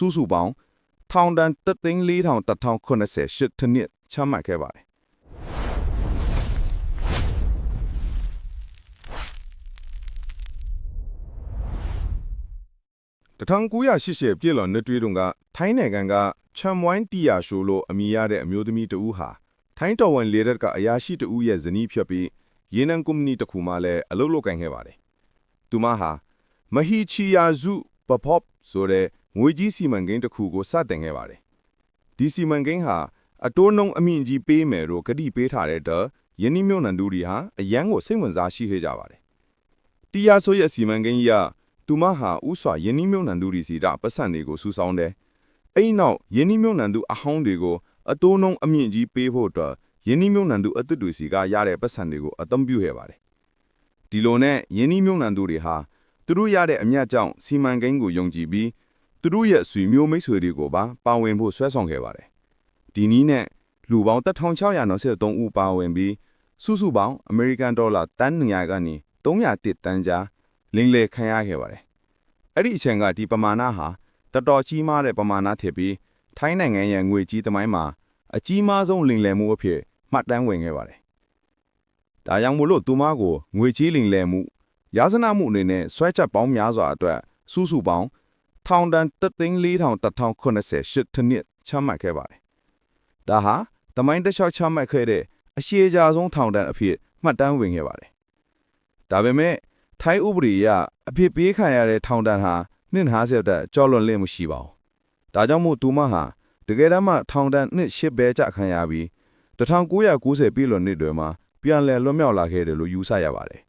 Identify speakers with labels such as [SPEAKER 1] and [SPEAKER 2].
[SPEAKER 1] စုစုပေါင်းထောင်ဒဏ်3,480ထနစ်ချမှတ်ခဲ့ပါတယ်1980ပြည့်လွန်နှစ်တွေးတုန်းကထိုင်းနိုင်ငံကချမ်ဝိုင်းတီယာရှိုလို့အမည်ရတဲ့အမျိုးသမီးတဦးဟာထိုင်းတော်ဝင်လေရက်ကအရာရှိတဦးရဲ့ဇနီးဖြစ်ပြီးရေနံကုမ္ပဏီတစ်ခုမှလည်းအလုပ်လုပ်ကိုင်ခဲ့ပါတယ်။သူမဟာမဟီချီယာဇု ပဖော့ဆိုတဲ့ငွေကြီးစီမံကိန်းတစ်ခုကိုစတင်ခဲ့ပါတယ်။ဒီစီမံကိန်းဟာအတိုးနှုံအမြင့်ကြီးပေးမယ်လို့ကတိပေးထားတဲ့တော့ယင်းနှမြုံနန်ဒူရီဟာအရန်ကိုစိတ်ဝင်စားရှိခဲ့ကြပါတယ်။တီယာဆိုရဲ့စီမံကိန်းကြီးကသူမဟာဥစွာယင်းနှမြုံနန်ဒူရီစီတာပတ်စံတွေကိုစူဆောင်းတယ်။အဲ့ဒီနောက်ယင်းနှမြုံနန်ဒူအဟောင်းတွေကိုအတိုးနှုံအမြင့်ကြီးပေးဖို့အတွက်ယင်းနှမြုံနန်ဒူအသစ်တွေစီကရတဲ့ပတ်စံတွေကိုအသုံးပြုခဲ့ပါတယ်။ဒီလိုနဲ့ယင်းနှမြုံနန်ဒူတွေဟာ သူတို့ရတဲ့အမြတ်ကြောင့်စီမံကိန်းကိုယုံကြည်ပြီးသူတို့ရဲ့ဆွေမျိုးမိတ်ဆွေတွေကိုပါပါဝင်ဖို့ဆွဲဆောင်ခဲ့ပါတယ်။ဒီနည်းနဲ့လူပေါင်း1693ဦးပါဝင်ပြီးစုစုပေါင်းအမေရိကန်ဒေါ်လာတန်း900ကနေ301တန်းကြားလင်းလေခံရခဲ့ပါတယ်။အဲ့ဒီအချိန်ကဒီပမာဏဟာတော်တော်ကြီးမားတဲ့ပမာဏဖြစ်ပြီးထိုင်းနိုင်ငံရဲ့ငွေကြီးသမိုင်းမှာအကြီးမားဆုံးလင်လယ်မှုအဖြစ်မှတ်တမ်းဝင်ခဲ့ပါတယ်။ဒါကြောင့်မို့လို့သူမကိုငွေကြီးလင်လယ်မှု ရာဇနာမှုအနေနဲ့ဆွဲချက်ပေါင်းများစွာအတွက်စုစုပေါင်းထောင်ဒဏ်3,480ထနစ်ချမှတ်ခဲ့ပါတယ်။ဒါဟာသမိုင်းတစ်လျှောက်ချမှတ်ခဲ့တဲ့အရှိအကြဆုံးထောင်ဒဏ်အဖြစ်မှတ်တမ်းဝင်ခဲ့ပါတယ်။ဒါပေမဲ့ထိုင်းဥပဒေအရအဖြစ်ပေးခံရတဲ့ထောင်ဒဏ်ဟာနှစ်50တက်ကြော်လွန်လင့်မရှိပါဘူး။ဒါကြောင့်မို့သူမဟာတကယ်တမ်းမှထောင်ဒဏ်နှစ်ရှစ်ပဲကြခံရပြီး1990ပြည်လွန်နှစ်တွေမှာပြန်လည်လွတ်မြောက်လာခဲ့တယ်လို့ယူဆရပါတယ်